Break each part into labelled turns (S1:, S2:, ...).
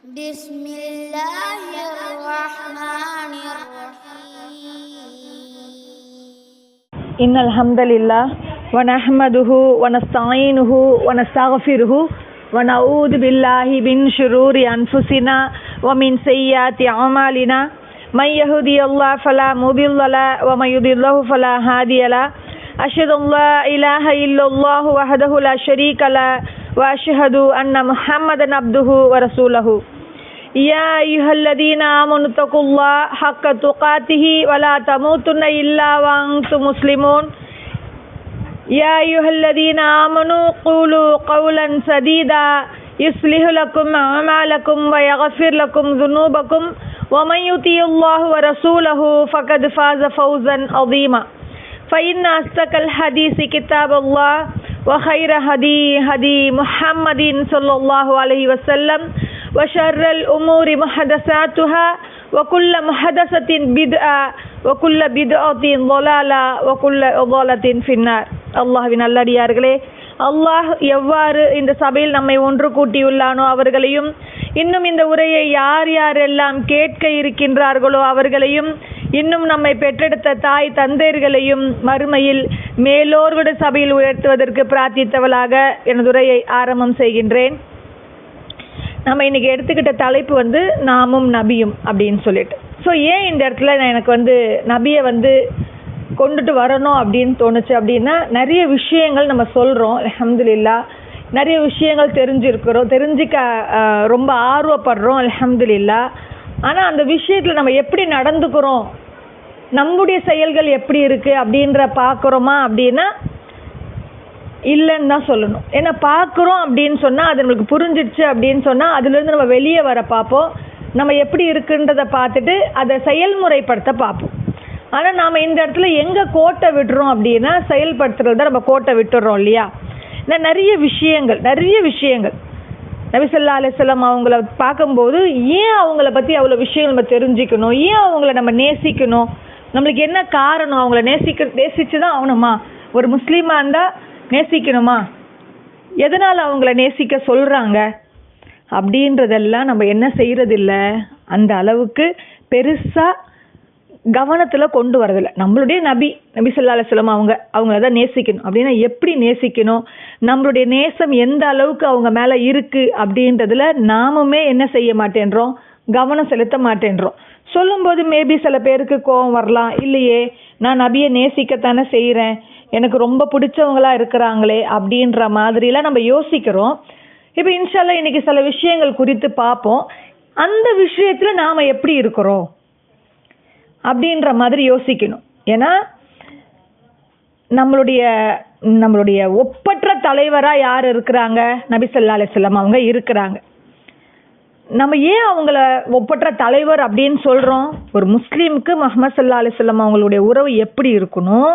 S1: بسم الله الرحمن الرحيم.
S2: إن الحمد لله ونحمده ونستعينه ونستغفره ونعوذ بالله من شرور أنفسنا ومن سيئات أعمالنا. من يهدي الله فلا مضل له ومن يضلله فلا هادي له. أشهد أن لا إله إلا الله وحده لا شريك له وأشهد أن محمدا عبده ورسوله. يا أيها الذين آمنوا اتقوا الله حق تقاته ولا تموتن إلا وأنتم مسلمون. يا أيها الذين آمنوا قولوا قولا سديدا. يصلح لكم أعمالكم ويغفر لكم ذنوبكم. ومن يطيع الله ورسوله فقد فاز فوزا عظيما. فإن أصدق الحديث كتاب الله وخير هدي هدي محمد صلى الله عليه وسلم وشر الأمور محدثاتها وكل محدثة بدعة وكل بدعة ضلالة وكل ضلالة في النار அல்லாஹ்வின் நல்லடியார்களே அல்லாஹ் எவ்வாறு இந்த சபையில் நம்மை ஒன்று கூட்டியுள்ளானோ அவர்களையும் இன்னும் இந்த உரையை யார் யாரெல்லாம் கேட்க இருக்கின்றார்களோ அவர்களையும் இன்னும் நம்மை பெற்றெடுத்த தாய் தந்தையர்களையும் மறுமையில் மேலோர்களுடைய சபையில் உயர்த்துவதற்கு பிரார்த்தித்தவளாக எனது உரையை ஆரம்பம் செய்கின்றேன். நம்ம இன்னைக்கு எடுத்துக்கிட்ட தலைப்பு வந்து நாமும் நபியும் அப்படின்னு சொல்லிட்டு. ஸோ ஏன் இந்த இடத்துல நான் எனக்கு வந்து நபியை வந்து கொண்டுட்டு வரணும் அப்படின்னு தோணுச்சு அப்படின்னா நிறைய விஷயங்கள் நம்ம சொல்கிறோம் அஹமதுல்லா நிறைய விஷயங்கள் தெரிஞ்சிருக்கிறோம். தெரிஞ்சிக்க ரொம்ப ஆர்வப்படுறோம் அலமதுல்லா ஆனால் அந்த விஷயத்தில் நம்ம எப்படி நடந்துக்கிறோம்? நம்முடைய செயல்கள் எப்படி இருக்குது அப்படின்ற பார்க்குறோமா அப்படின்னா இல்லைன்னு தான் சொல்லணும். ஏன்னா பார்க்குறோம் அப்படின்னு சொன்னால் அது நம்மளுக்கு புரிஞ்சிடுச்சு அப்படின்னு சொன்னால் அதுலேருந்து நம்ம வெளியே வர பார்ப்போம். நம்ம எப்படி இருக்குன்றதை பார்த்துட்டு அதை செயல்முறைப்படுத்த பார்ப்போம். ஆனால் நாம் இந்த இடத்துல எங்கே கோட்டை விடுறோம் அப்படின்னா செயல்படுத்துறது நம்ம கோட்டை விட்டுடுறோம் இல்லையா? ஏன்னா நிறைய விஷயங்கள் நிறைய விஷயங்கள். நபிசல்லா அலிசல்லாம் அவங்கள பார்க்கும்போது ஏன் அவங்கள பற்றி அவ்வளோ விஷயங்கள் நம்ம தெரிஞ்சுக்கணும்? ஏன் அவங்கள நம்ம நேசிக்கணும்? நம்மளுக்கு என்ன காரணம்? அவங்கள நேசிக்க நேசித்து தான் ஆகணுமா? ஒரு முஸ்லீமாக இருந்தால் நேசிக்கணுமா? எதனால் அவங்கள நேசிக்க சொல்கிறாங்க அப்படின்றதெல்லாம் நம்ம என்ன செய்கிறதில்ல அந்த அளவுக்கு பெருசாக கவனத்தில் கொண்டு வரதில்லை. நம்மளுடைய நபி நபி சொல்லா அலுவலம் அவங்க அவங்கள தான் நேசிக்கணும். அப்படின்னா எப்படி நேசிக்கணும்? நம்மளுடைய நேசம் எந்த அளவுக்கு அவங்க மேலே இருக்குது அப்படின்றதுல நாமுமே என்ன செய்ய மாட்டேன்றோம்? கவனம் செலுத்த மாட்டேன்றோம். சொல்லும்போது மேபி சில பேருக்கு கோபம் வரலாம். இல்லையே நான் நபியை நேசிக்கத்தானே செய்கிறேன் எனக்கு ரொம்ப பிடிச்சவங்களா இருக்கிறாங்களே அப்படின்ற மாதிரிலாம் நம்ம யோசிக்கிறோம். இப்போ இன்ஷால்லா இன்னைக்கு சில விஷயங்கள் குறித்து பார்ப்போம். அந்த விஷயத்தில் நாம் எப்படி இருக்கிறோம்? அப்படின்ற மாதிரி யோசிக்கணும். ஏன்னா நம்மளுடைய நம்மளுடைய ஒப்பற்ற தலைவராக யார் இருக்கிறாங்க? நபிசல்லா ஸல்லல்லாஹு அவங்க இருக்கிறாங்க. நம்ம ஏன் அவங்கள ஒப்பற்ற தலைவர் அப்படின்னு சொல்கிறோம் ஒரு முஸ்லீமுக்கு முஹம்மது சல்லா அலைஹி அவங்களுடைய உறவு எப்படி இருக்கணும்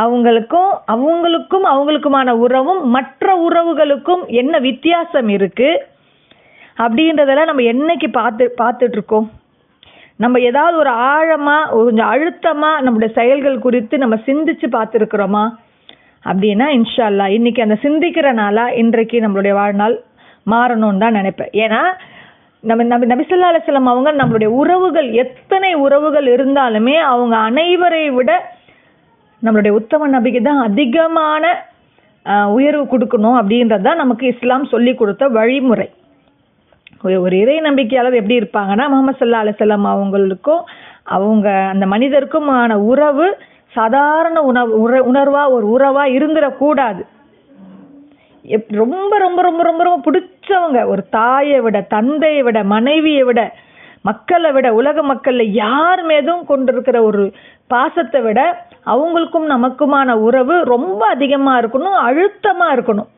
S2: அவங்களுக்கும் அவங்களுக்கும் அவங்களுக்குமான உறவும் மற்ற உறவுகளுக்கும் என்ன வித்தியாசம் இருக்குது அப்படின்றதெல்லாம் நம்ம என்னைக்கு பார்த்து பார்த்துட்ருக்கோம் நம்ம ஏதாவது ஒரு ஆழமாக கொஞ்சம் அழுத்தமாக நம்முடைய செயல்கள் குறித்து நம்ம சிந்திச்சு பார்த்துருக்குறோமா? அப்படின்னா இன்ஷா அல்லாஹ் அந்த சிந்திக்கிற நாளாக இன்றைக்கு நம்மளுடைய வாழ்நாள் மாறணும்னு தான் நினைப்பேன். ஏன்னா நம்ம நம்ம நபிசல்லா அலிஸ்லாம் அவங்க நம்மளுடைய உறவுகள் எத்தனை உறவுகள் இருந்தாலுமே அவங்க அனைவரை விட நம்மளுடைய உத்தம நபிக்கு தான் அதிகமான உயர்வு கொடுக்கணும் அப்படின்றது தான் நமக்கு இஸ்லாம் சொல்லி கொடுத்த வழிமுறை. ஒரு இறை நம்பிக்கையாளர் எப்படி இருப்பாங்கன்னா முகமது சல்லா அலிசல்லாம் அவங்களுக்கும் அவங்க அந்த மனிதருக்குமான உறவு சாதாரண உணவு உற உணர்வாக ஒரு உறவாக இருந்துடக்கூடாது. எப் ரொம்ப ரொம்ப ரொம்ப ரொம்ப ரொம்ப பிடிச்சவங்க. ஒரு தாயை விட தந்தையை விட மனைவியை விட மக்களை விட உலக மக்களில் யார் மீதும் கொண்டிருக்கிற ஒரு பாசத்தை விட அவங்களுக்கும் நமக்குமான உறவு ரொம்ப அதிகமாக இருக்கணும் அழுத்தமாக இருக்கணும்.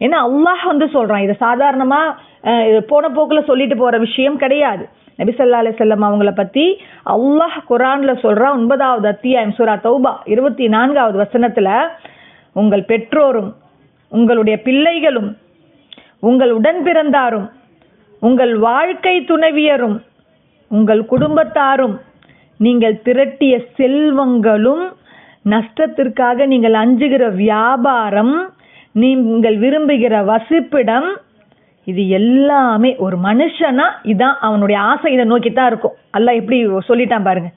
S2: ஏன்னா அல்லாஹ் வந்து சொல்கிறான் இது சாதாரணமாக போன போக்கில் சொல்லிட்டு போகிற விஷயம் கிடையாது. நபி ஸல்லல்லாஹு அலைஹி அவங்கள பற்றி அல்லாஹ் குரானில் சொல்கிறான் ஒன்பதாவது அத்தியாயம் சூரா தௌபா இருபத்தி நான்காவது வசனத்தில் உங்கள் பெற்றோரும் உங்களுடைய பிள்ளைகளும் உங்கள் உடன் பிறந்தாரும் உங்கள் வாழ்க்கை துணைவியரும் உங்கள் குடும்பத்தாரும் நீங்கள் திரட்டிய செல்வங்களும் நஷ்டத்திற்காக நீங்கள் அஞ்சுகிற வியாபாரம் நீங்கள் விரும்புகிற வசிப்பிடம் இது எல்லாமே ஒரு மனுஷனா இதான் அவனுடைய ஆசை. இதை நோக்கி தான் இருக்கும். அல்ல எப்படி சொல்லிட்டான் பாருங்க.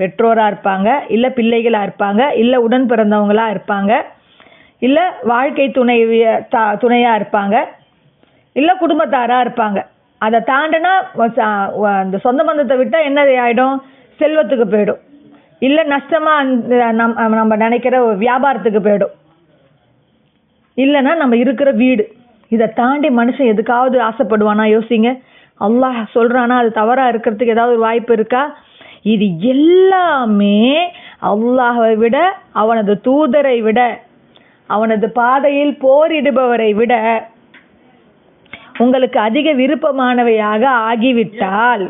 S2: பெற்றோராக இருப்பாங்க இல்லை பிள்ளைகளாக இருப்பாங்க இல்லை உடன் பிறந்தவங்களா இருப்பாங்க இல்லை வாழ்க்கை துணை துணையாக இருப்பாங்க இல்லை குடும்பத்தாராக இருப்பாங்க. அதை தாண்டினா அந்த சொந்த பந்தத்தை விட்டால் என்ன ஆகிடும் செல்வத்துக்கு போயிடும். இல்லை நஷ்டமாக அந்த நம் நம்ம நினைக்கிற வியாபாரத்துக்கு போயிடும். இல்லைன்னா நம்ம இருக்கிற வீடு. இதை தாண்டி மனுஷன் எதுக்காவது ஆசைப்படுவானா? யோசிங்க. அல்லாஹ் சொல்கிறானா அது தவறாக இருக்கிறதுக்கு ஏதாவது ஒரு வாய்ப்பு இருக்கா? இது எல்லாமே அல்லாஹை விட அவனது தூதரை விட அவனது பாதையில் போரிடுபவரை விட உங்களுக்கு அதிக விருப்பமானவையாக ஆகிவிட்டால்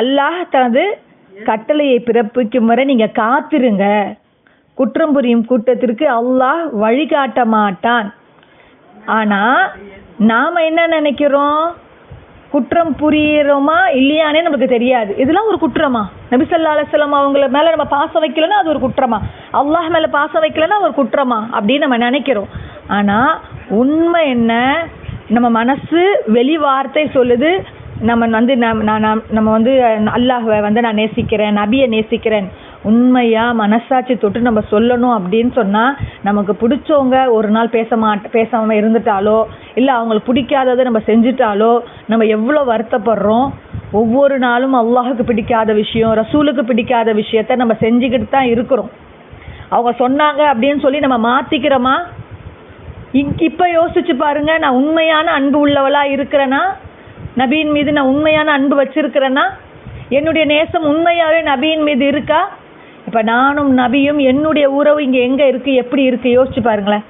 S2: அல்லாஹ் தனது கட்டளையை பிறப்பிக்கும் வரை நீங்கள் காத்திருங்க. குற்றம் புரியும் கூட்டத்திற்கு அல்லாஹ் வழிகாட்ட மாட்டான். ஆனால் நாம் என்ன நினைக்கிறோம்? குற்றம் புரியிறோமா இல்லையானே நமக்கு தெரியாது. இதெல்லாம் ஒரு குற்றமா? நபிசல்லா அலுவலம் அவங்கள மேலே நம்ம பாசம் வைக்கலன்னா அது ஒரு குற்றமா? அல்லாஹ் மேலே பாசம் வைக்கலன்னா ஒரு குற்றமா? அப்படின்னு நம்ம நினைக்கிறோம். ஆனால் உண்மை என்ன? நம்ம மனசு வெளி வார்த்தை சொல்லுது. நம்ம வந்து நம்- நான் நம்ம வந்து அல்லாஹை வந்து நான் நேசிக்கிறேன் நபியை நேசிக்கிறேன். உண்மையாக மனசாட்சி தொட்டு நம்ம சொல்லணும் அப்படின்னு சொன்னால் நமக்கு பிடிச்சவங்க ஒரு நாள் பேச மாட்ட பேசாமல் இருந்துட்டாலோ இல்லை அவங்களுக்கு பிடிக்காததை நம்ம செஞ்சுட்டாலோ நம்ம எவ்வளோ வருத்தப்படுறோம் ஒவ்வொரு நாளும் அல்லாஹுக்கு பிடிக்காத விஷயம் ரசூலுக்கு பிடிக்காத விஷயத்த நம்ம செஞ்சுக்கிட்டு தான் இருக்கிறோம். அவங்க சொன்னாங்க அப்படின்னு சொல்லி நம்ம மாற்றிக்கிறோமா இங்க இப்போ யோசிச்சு பாருங்க நான் உண்மையான அன்பு உள்ளவளாக இருக்கிறேனா? நபியின் மீது நான் உண்மையான அன்பு வச்சிருக்கிறேன்னா என்னுடைய நேசம் உண்மையாவே நபியின் மீது இருக்கா? இப்போ நானும் நபியும் என்னுடைய உறவு இங்கே எங்கே இருக்குது எப்படி இருக்குது யோசிச்சு பாருங்களேன்.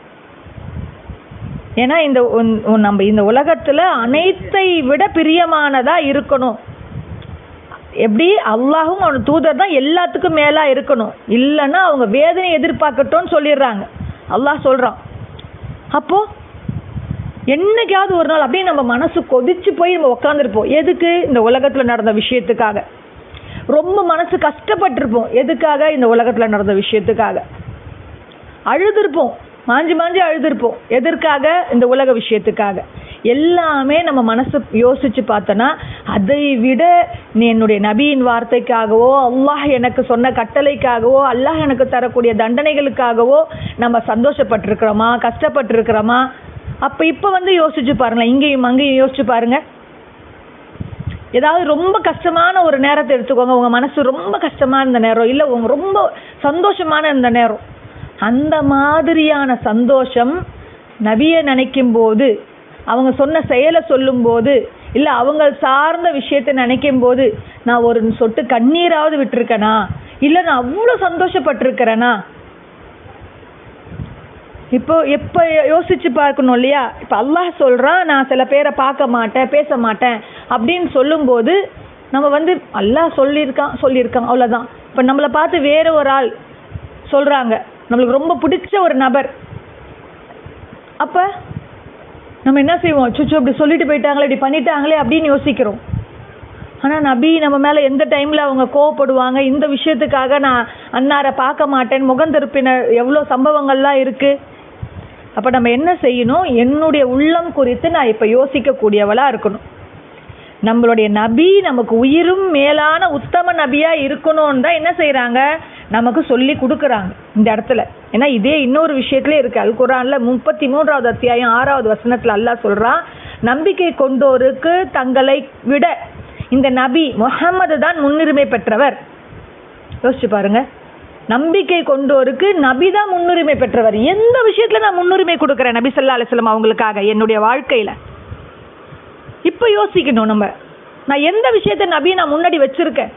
S2: ஏன்னா இந்த நம்ம இந்த உலகத்தில் அனைத்தை விட பிரியமானதாக இருக்கணும். எப்படி? அல்லாஹும் அவன் தூதர் தான் எல்லாத்துக்கும் மேலாக இருக்கணும். இல்லைன்னா அவங்க வேதனை எதிர்பார்க்கட்டும்னு சொல்லிடுறாங்க. அல்லாஹ் சொல்கிறான் அப்போது என்னைக்காவது ஒரு நாள் அப்படியே நம்ம மனசு கொதிச்சு போய் நம்ம உட்காந்துருப்போம் எதுக்கு? இந்த உலகத்தில் நடந்த விஷயத்துக்காக. ரொம்ப மனசு கஷ்டப்பட்டிருப்போம். எதுக்காக இந்த உலகத்தில் நடந்த விஷயத்துக்காக? அழுதுருப்போம். மாஞ்சி மாஞ்சி அழுதுருப்போம். எதற்காக? இந்த உலக விஷயத்துக்காக. எல்லாமே நம்ம மனசு யோசிச்சு பார்த்தோன்னா அதை விட நீ என்னுடைய நபியின் வார்த்தைக்காகவோ அல்லாஹ் எனக்கு சொன்ன கட்டளைக்காகவோ அல்லாஹ் எனக்கு தரக்கூடிய தண்டனைகளுக்காகவோ நம்ம சந்தோஷப்பட்டிருக்கிறோமா? கஷ்டப்பட்டிருக்கிறோமா? அப்போ இப்போ வந்து யோசிச்சு பாருங்களேன். இங்கேயும் அங்கேயும் யோசிச்சு பாருங்கள் ஏதாவது ரொம்ப கஷ்டமான ஒரு நேரத்தை எடுத்துக்கோங்க. உங்க மனசு ரொம்ப கஷ்டமான இருந்த நேரம். இல்லை உங்க ரொம்ப சந்தோஷமான இந்த நேரம். அந்த மாதிரியான சந்தோஷம் நபியை நினைக்கும் போது அவங்க சொன்ன செயலை சொல்லும் போது அவங்க சார்ந்த விஷயத்தை நினைக்கும் போது நான் ஒரு சொட்டு கண்ணீராவது விட்டிருக்கேனா? இல்லை நான் அவ்வளோ சந்தோஷப்பட்டிருக்கிறேனா? இப்போ எப்போ யோசிச்சு பார்க்கணும் இல்லையா? இப்போ அல்லாஹ் சொல்கிறான் நான் சில பேரை பார்க்க மாட்டேன் பேச மாட்டேன் அப்படின்னு சொல்லும்போது நம்ம வந்து அல்லாஹ் சொல்லியிருக்கான் சொல்லியிருக்கான் அவ்வளோதான் இப்போ நம்மளை பார்த்து வேற ஒரு ஆள் சொல்கிறாங்க நம்மளுக்கு ரொம்ப பிடிச்ச ஒரு நபர். அப்போ நம்ம என்ன செய்வோம்? சுச்சு இப்படி சொல்லிட்டு போயிட்டாங்களே இப்படி பண்ணிட்டாங்களே அப்படின்னு யோசிக்கிறோம். ஆனால் நபி நம்ம மேலே எந்த டைமில் அவங்க கோவப்படுவாங்க? இந்த விஷயத்துக்காக நான் அன்னாரை பார்க்க மாட்டேன் முகம் எவ்வளோ சம்பவங்கள்லாம் இருக்குது அப்போ நம்ம என்ன செய்யணும்? என்னுடைய உள்ளம் குறித்து நான் இப்போ யோசிக்கக்கூடியவளாக இருக்கணும். நம்மளுடைய நபி நமக்கு உயிரும் மேலான உத்தம நபியாக இருக்கணும்னு தான் என்ன செய்கிறாங்க நமக்கு சொல்லி கொடுக்குறாங்க இந்த இடத்துல. ஏன்னா இதே இன்னொரு விஷயத்துலேயே இருக்கு. அல் குரானில் முப்பத்தி மூன்றாவது அத்தியாயம் ஆறாவது வசனத்தில் அல்லாஹ் சொல்கிறான் நம்பிக்கை கொண்டோருக்கு தங்களை விட இந்த நபி முஹம்மது தான் முன்னுரிமை பெற்றவர். யோசிச்சு பாருங்கள் நம்பிக்கை கொண்டோருக்கு நபி தான் முன்னுரிமை பெற்றவர். எந்த விஷயத்துல நான் முன்னுரிமை கொடுக்கறேன் நபி சல்லா அலைஹி அவங்களுக்காக? என்னுடைய வாழ்க்கையில. இப்ப யோசிக்கணும் நம்ம. நான் எந்த விஷயத்த நபி நான் முன்னாடி வச்சிருக்கேன்?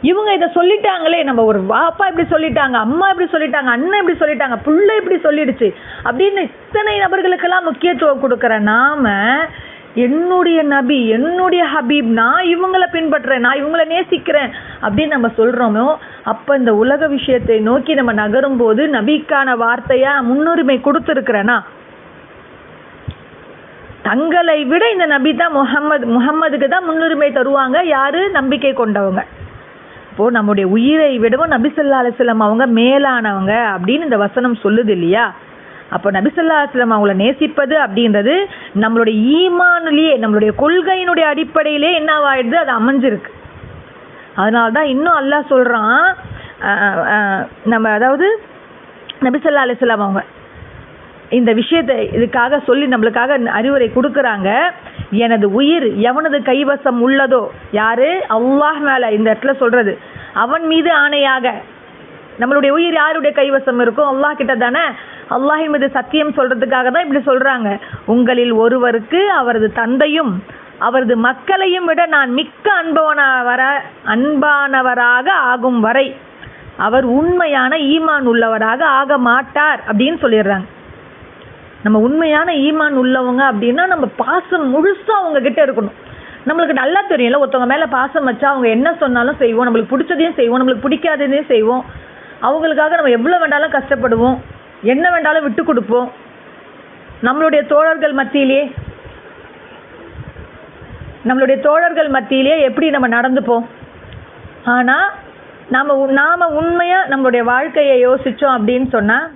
S2: இவங்க இத சொல்லிட்டாங்களே நம்ம ஒரு வாப்பா இப்படி சொல்லிட்டாங்க அம்மா இப்படி சொல்லிட்டாங்க அண்ணன் இப்படி சொல்லிட்டாங்க புள்ள இப்படி சொல்லிடுச்சு அப்படின்னு இத்தனை நபர்களுக்கெல்லாம் முக்கியத்துவம் கொடுக்குற நாம என்னுடைய நபி என்னுடைய ஹபீப் நான் இவங்கள பின்பற்றுறேன் நான் இவங்கள நேசிக்கிறேன் அப்படின்னு நம்ம சொல்றோமோ அப்ப இந்த உலக விஷயத்தை நோக்கி நம்ம நகரும் போது நபிக்கான வார்த்தையா முன்னுரிமை கொடுத்துருக்கிறேனா? தங்களை விட இந்த நபி தான் முஹம்மது முகம்மதுக்கு தான் முன்னுரிமை தருவாங்க யாரு? நம்பிக்கை கொண்டவங்க. இப்போ நம்முடைய உயிரை விடவும் நபி ஸல்லல்லாஹு அவங்க மேலானவங்க அப்படின்னு இந்த வசனம் சொல்லுது இல்லையா? அப்போ நபிசல்லா அலுவலம் அவங்கள நேசிப்பது அப்படின்றது நம்மளுடைய ஈமானிலேயே நம்மளுடைய கொள்கையினுடைய அடிப்படையிலே என்னவாயிடுது அது அமைஞ்சிருக்கு. அதனால தான் இன்னும் அல்லாஹ் சொல்கிறான் நம்ம அதாவது நபிசல்லா அலிஸ்லாம் அவங்க இந்த விஷயத்தை இதுக்காக சொல்லி நம்மளுக்காக அறிவுரை கொடுக்குறாங்க. எனது உயிர் எவனது கைவசம் உள்ளதோ? யாரு? அல்லாஹ் மேலே இந்த இடத்துல சொல்றது. அவன் மீது ஆணையாக. நம்மளுடைய உயிர் யாருடைய கைவசம் இருக்கும் அல்லாஹ் கிட்ட தானே அல்லாஹின் மீது சத்தியம் சொல்றதுக்காக தான் இப்படி சொல்றாங்க. உங்களில் ஒருவருக்கு அவரது தந்தையும் அவரது மக்களையும் விட நான் மிக்க அன்பவனவர அன்பானவராக ஆகும் வரை அவர் உண்மையான ஈமான் உள்ளவராக ஆக மாட்டார் அப்படின்னு சொல்லிடுறாங்க. நம்ம உண்மையான ஈமான் உள்ளவங்க அப்படின்னா நம்ம பாசம் முழுசும் அவங்க கிட்ட இருக்கணும். நம்மளுக்கு நல்லா தெரியும்ல ஒருத்தவங்க மேலே பாசம் வச்சா அவங்க என்ன சொன்னாலும் செய்வோம். நம்மளுக்கு பிடிச்சதையும் செய்வோம். நம்மளுக்கு பிடிக்காததையும் செய்வோம். அவங்களுக்காக நம்ம எவ்வளோ வேண்டாலும் கஷ்டப்படுவோம். என்ன வேண்டாலும் விட்டு கொடுப்போம். நம்மளுடைய தோழர்கள் மத்தியிலே நம்மளுடைய தோழர்கள் மத்தியிலே எப்படி நம்ம நடந்துப்போம்? ஆனால் நாம் நாம் உண்மையாக நம்மளுடைய வாழ்க்கையை யோசித்தோம் அப்படின்னு சொன்னால்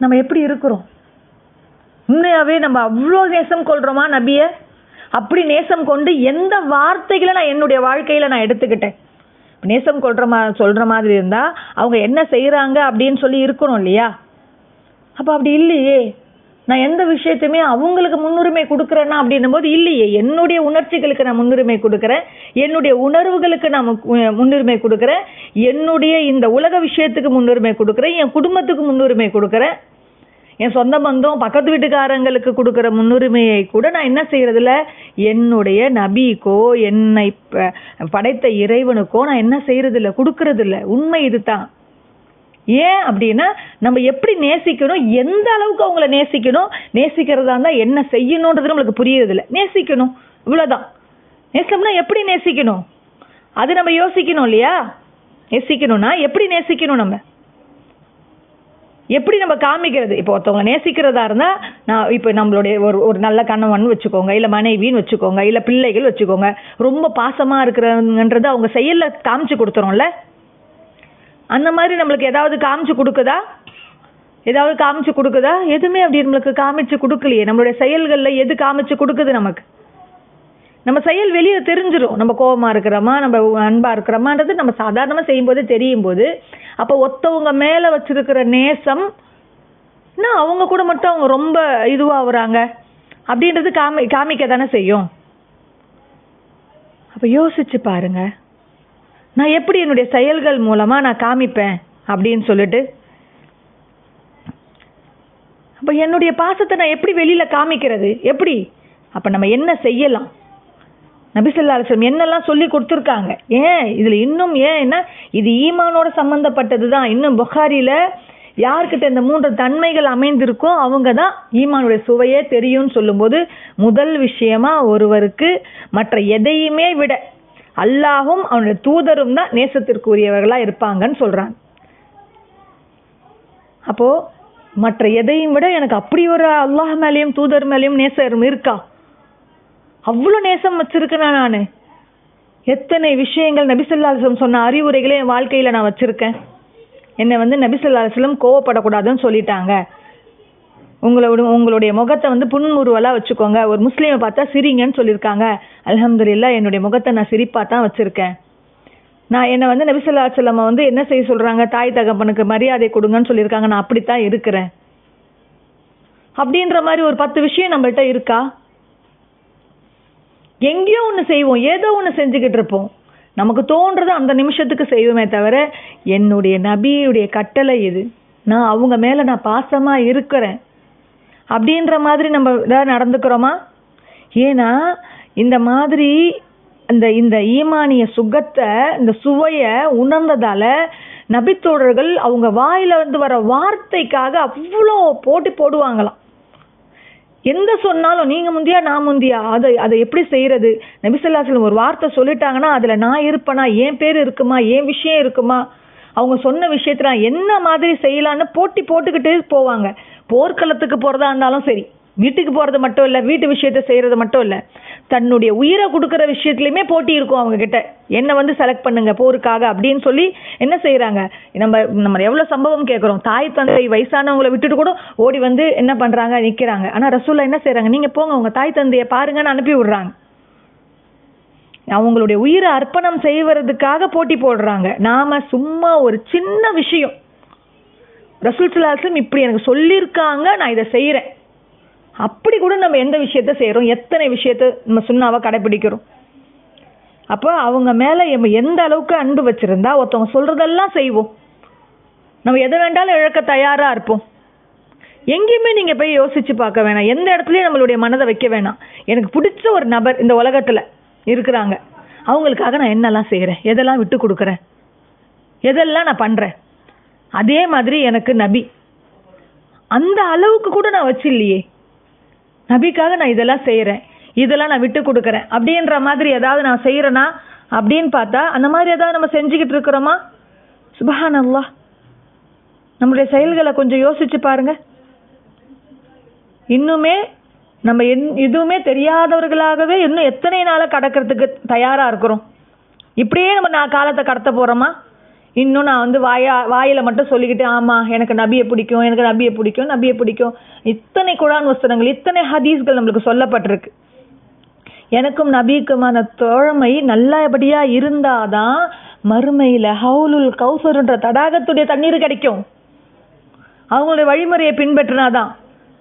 S2: நம்ம எப்படி இருக்கிறோம்? உண்மையாகவே நம்ம அவ்வளோ நேசம் கொள்கிறோமா நபியை? அப்படி நேசம் கொண்டு எந்த வார்த்தைகளை நான் என்னுடைய வாழ்க்கையில் நான் எடுத்துக்கிட்டேன்? நேசம் கொள்கிற மா சொல்ற மாதிரி இருந்தா அவங்க என்ன செய்கிறாங்க அப்படின்னு சொல்லி இருக்கணும் இல்லையா? அப்ப அப்படி இல்லையே. நான் எந்த விஷயத்தையுமே அவங்களுக்கு முன்னுரிமை கொடுக்குறேன்னா அப்படின்னும் போது இல்லையே. என்னுடைய உணர்ச்சிகளுக்கு நான் முன்னுரிமை கொடுக்குறேன். என்னுடைய உணர்வுகளுக்கு நான் முன்னுரிமை கொடுக்குறேன். என்னுடைய இந்த உலக விஷயத்துக்கு முன்னுரிமை கொடுக்குறேன். என் குடும்பத்துக்கு முன்னுரிமை கொடுக்குறேன். என் சொந்த பந்தம் பக்கத்து வீட்டுக்காரங்களுக்கு கொடுக்குற முன்னுரிமையை கூட நான் என்ன செய்யறதில்ல? என்னுடைய நபிக்கோ என்னை படைத்த இறைவனுக்கோ நான் என்ன செய்கிறதில்ல கொடுக்கறதில்ல. உண்மை இதுதான். ஏன் அப்படின்னா நம்ம எப்படி நேசிக்கணும்? எந்த அளவுக்கு அவங்கள நேசிக்கணும்? நேசிக்கிறதா இருந்தால் என்ன செய்யணுன்றது நம்மளுக்கு புரியறதில்ல. நேசிக்கணும். இவ்வளோதான் நேசம்னா எப்படி நேசிக்கணும்? அது நம்ம யோசிக்கணும் இல்லையா? நேசிக்கணும்னா எப்படி நேசிக்கணும் நம்ம? எப்படி நம்ம காமிக்கிறது? இப்போ ஒருத்தவங்க நேசிக்கிறதா இருந்தால் நான் இப்போ நம்மளுடைய ஒரு ஒரு நல்ல கணவன் வச்சுக்கோங்க இல்லை மனைவின்னு வச்சுக்கோங்க இல்லை பிள்ளைகள் வச்சுக்கோங்க ரொம்ப பாசமாக இருக்கிறவங்கன்றது அவங்க செயலில் காமிச்சு கொடுத்துறோம்ல அந்த மாதிரி நம்மளுக்கு ஏதாவது காமிச்சு கொடுக்குதா? ஏதாவது காமிச்சு கொடுக்குதா? எதுவுமே அப்படி நம்மளுக்கு காமிச்சு கொடுக்கலையே. நம்மளுடைய செயல்களில் எது காமிச்சு கொடுக்குது நமக்கு? நம்ம செயல் வெளியே தெரிஞ்சிடும் நம்ம கோபமாக இருக்கிறோமா? நம்ம அன்பாக இருக்கிறோமான்றது நம்ம சாதாரணமாக செய்யும்போது தெரியும் போது அப்போ ஒத்தவங்க மேலே வச்சிருக்கிற நேசம் என்ன அவங்க கூட மட்டும் அவங்க ரொம்ப இதுவாகுறாங்க. அப்படின்றது காமி காமிக்க தானே செய்யும். அப்போ யோசிச்சு பாருங்க. நான் எப்படி என்னுடைய செயல்கள் மூலமாக நான் காமிப்பேன் அப்படின்னு சொல்லிட்டு. அப்போ என்னுடைய பாசத்தை நான் எப்படி வெளியில் காமிக்கிறது? எப்படி? அப்போ நம்ம என்ன செய்யலாம்? நபிசல்லா அலிஸ்லம் என்னெல்லாம் சொல்லி கொடுத்துருக்காங்க? ஏன்? இதில் இன்னும் ஏன் என்ன? இது ஈமானோட சம்மந்தப்பட்டது தான். இன்னும் புகாரியில் யார்கிட்ட இந்த மூன்று தன்மைகள் அமைந்திருக்கோ அவங்க தான் ஈமானுடைய சுவையே தெரியும்னு சொல்லும்போது முதல் விஷயமா ஒருவருக்கு மற்ற எதையுமே விட அல்லாஹும் அவனுடைய தூதரும் தான் நேசத்திற்குரியவர்களாக இருப்பாங்கன்னு சொல்கிறாங்க அப்போது மற்ற எதையும் விட எனக்கு அப்படி ஒரு அல்லாஹ் மேலேயும் தூதர் மேலேயும் நேசம் இருக்கா? அவ்வளோ நேசம் வச்சிருக்கேனா நான்? எத்தனை விஷயங்கள் நபிசல்லாஸ்லம் சொன்ன அறிவுரைகளை என் வாழ்க்கையில் நான் வச்சுருக்கேன். என்னை வந்து நபிசல்லாஸ்லம் கோவப்படக்கூடாதுன்னு சொல்லிட்டாங்க. உங்களோட உங்களுடைய முகத்தை வந்து புன்முருவலாக வச்சுக்கோங்க. ஒரு முஸ்லீமை பார்த்தா சிரிங்கன்னு சொல்லியிருக்காங்க. அலமதுல்லா என்னுடைய முகத்தை நான் சிரிப்பாக தான் வச்சுருக்கேன். நான் என்னை வந்து நபிசல்லா செல்லம்மா வந்து என்ன செய்ய சொல்கிறாங்க தாய் தகப்பனுக்கு மரியாதை கொடுங்கன்னு சொல்லியிருக்காங்க. நான் அப்படித்தான் இருக்கிறேன். அப்படின்ற மாதிரி ஒரு பத்து விஷயம் நம்மள்கிட்ட இருக்கா? எங்கேயோ ஒன்று செய்வோம் ஏதோ ஒன்று செஞ்சுக்கிட்டு இருப்போம். நமக்கு தோன்றது அந்த நிமிஷத்துக்கு செய்வோமே தவிர என்னுடைய நபியுடைய கட்டளை இது. நான் அவங்க மேலே நான் பாசமாக இருக்கிறேன். அப்படின்ற மாதிரி நம்ம ஏதாவது நடந்துக்கிறோமா? ஏன்னா இந்த மாதிரி இந்த இந்த ஈமானிய சுகத்தை இந்த சுவையை உணர்ந்ததால் நபித்தோழர்கள் அவங்க வாயில் வந்து வர வார்த்தைக்காக அவ்வளோ போட்டி போடுவாங்களாம். எந்த சொன்னாலும் நீங்க முந்தியா நான் முந்தியா? அதை அதை எப்படி செய்யறது? நபிசல்லாசலம் ஒரு வார்த்தை சொல்லிட்டாங்கன்னா அதுல நான் இருப்பேனா? என் பேர் இருக்குமா? என் விஷயம் இருக்குமா? அவங்க சொன்ன விஷயத்துல என்ன மாதிரி செய்யலான்னு போட்டி போட்டுக்கிட்டு போவாங்க. போர்க்களத்துக்கு போறதா இருந்தாலும் சரி. வீட்டுக்கு போகிறது மட்டும் இல்லை வீட்டு விஷயத்த செய்கிறது மட்டும் இல்லை தன்னுடைய உயிரை கொடுக்குற விஷயத்துலையுமே போட்டி இருக்கும் அவங்கக்கிட்ட என்ன வந்து செலக்ட் பண்ணுங்க போருக்காக அப்படின்னு சொல்லி என்ன செய்கிறாங்க நம்ம நம்ம எவ்வளோ சம்பவம் கேட்குறோம் தாய் தந்தை வயசானவங்களை விட்டுட்டு கூட ஓடி வந்து என்ன பண்ணுறாங்க நிற்கிறாங்க ஆனால் ரசூலா என்ன செய்கிறாங்க நீங்கள் போங்க உங்கள் தாய் தந்தையை பாருங்கன்னு அனுப்பி விடுறாங்க. அவங்களுடைய உயிரை அர்ப்பணம் செய்வதற்காக போட்டி போடுறாங்க. நாம சும்மா ஒரு சின்ன விஷயம். ரசூல் சலாஸ்லம் இப்படி எனக்கு சொல்லியிருக்காங்க நான் இதை செய்கிறேன் அப்படி கூட நம்ம எந்த விஷயத்த செய்கிறோம் எத்தனை விஷயத்த நம்ம சுண்ணாவை கடைப்பிடிக்கிறோம்? அப்போ அவங்க மேலே நம்ம எந்த அளவுக்கு அன்பு வச்சிருந்தா ஒருத்தவங்க சொல்கிறதெல்லாம் செய்வோம். நம்ம எதை வேண்டாலும் இழக்க தயாராக இருப்போம். எங்கேயுமே நீங்கள் போய் யோசித்து பார்க்க வேணாம். எந்த இடத்துலையும் நம்மளுடைய மனதை வைக்க வேணாம். எனக்கு பிடிச்ச ஒரு நபர் இந்த உலகத்தில் இருக்கிறாங்க. அவங்களுக்காக நான் என்னெல்லாம் செய்கிறேன் எதெல்லாம் விட்டு கொடுக்குறேன்? எதெல்லாம் நான் பண்ணுறேன் அதே மாதிரி எனக்கு நபி. அந்த அளவுக்கு கூட நான் வச்சு இல்லையே. நபிக்காக நான் இதெல்லாம் செய்கிறேன் இதெல்லாம் நான் விட்டு கொடுக்குறேன். அப்படின்ற மாதிரி ஏதாவது நான் செய்கிறேனா அப்படின்னு பார்த்தா அந்த மாதிரி ஏதாவது நம்ம செஞ்சுக்கிட்டு இருக்கிறோமா? சுபஹான் அல்லா நம்முடைய செயல்களை கொஞ்சம் யோசிச்சு பாருங்க. இன்னுமே நம்ம என் எதுவுமே தெரியாதவர்களாகவே இன்னும் எத்தனை நாளை கடக்கிறதுக்கு தயாராக இருக்கிறோம்? இப்படியே நம்ம நான் காலத்தை கடத்த போகிறோமா இன்னும் நான் வந்து வாயா வாயில் மட்டும் சொல்லிக்கிட்டு ஆமாம் எனக்கு நபியை பிடிக்கும் எனக்கு நபியை பிடிக்கும் நபியை பிடிக்கும். இத்தனை குரான் வசனங்கள் இத்தனை ஹதீஸ்கள் நம்மளுக்கு சொல்லப்பட்டிருக்கு. எனக்கும் நபிக்குமான தோழமை நல்லபடியா இருந்தாதான் மறுமையில் ஹவுலுல் கௌசருன்ற தடாகத்துடைய தண்ணீர் கிடைக்கும். அவங்களுடைய வழிமுறையை பின்பற்றினாதான்.